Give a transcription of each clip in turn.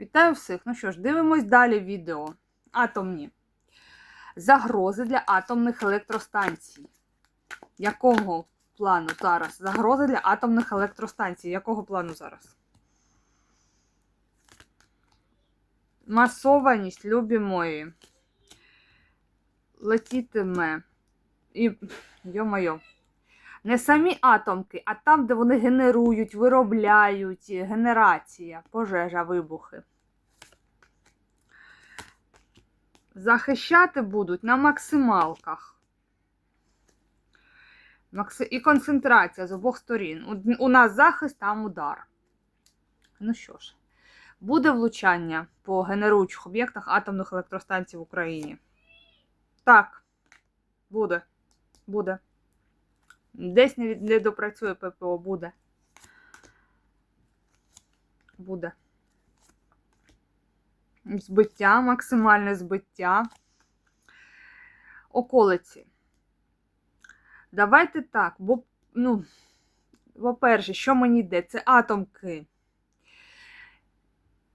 Вітаю всіх! Ну що ж, дивимось далі відео. Атомні. Загрози для атомних електростанцій. Якого плану зараз? Загрози для атомних електростанцій. Якого плану зараз? Масованість, любі мої. Летітиме. І, йо-моє. Не самі атомки, а там, де вони генерують, виробляють, генерація, пожежа, вибухи. Захищати будуть на максималках. І концентрація з обох сторін. У- нас захист, там удар. Ну що ж, буде влучання по генеруючих об'єктах атомних електростанцій в Україні. Так, буде. Буде. Десь не, не допрацює ППО, буде. Буде. Збиття, максимальне збиття. Околиці. Давайте так, бо, ну, по-перше, що мені йде? Це атомки.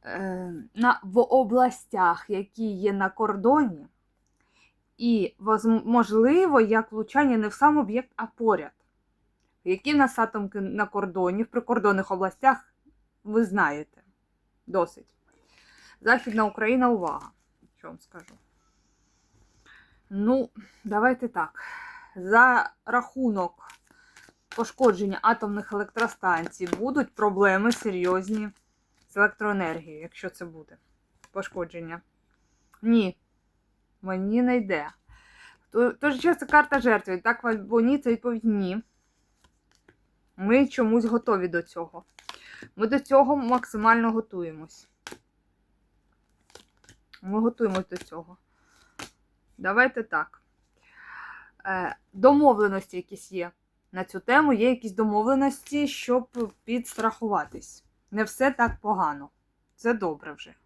Е, на, в областях, які є на кордоні. І, можливо, як влучання не в сам об'єкт, а поряд. Які нас атомки на кордоні, в прикордонних областях, ви знаєте. Досить. Західна Україна, увага. Що вам скажу? Ну, давайте так. За рахунок пошкодження атомних електростанцій будуть проблеми серйозні з електроенергією, якщо це буде пошкодження. Ні, мені не йде. То- Тож час це карта жертви. Так або ні, це відповідь ні. Ми чомусь готові до цього. Ми до цього максимально готуємось. Ми готуємось до цього. Давайте так. Е, домовленості якісь є на цю тему, є якісь домовленості, щоб підстрахуватись. Не все так погано. Це добре вже.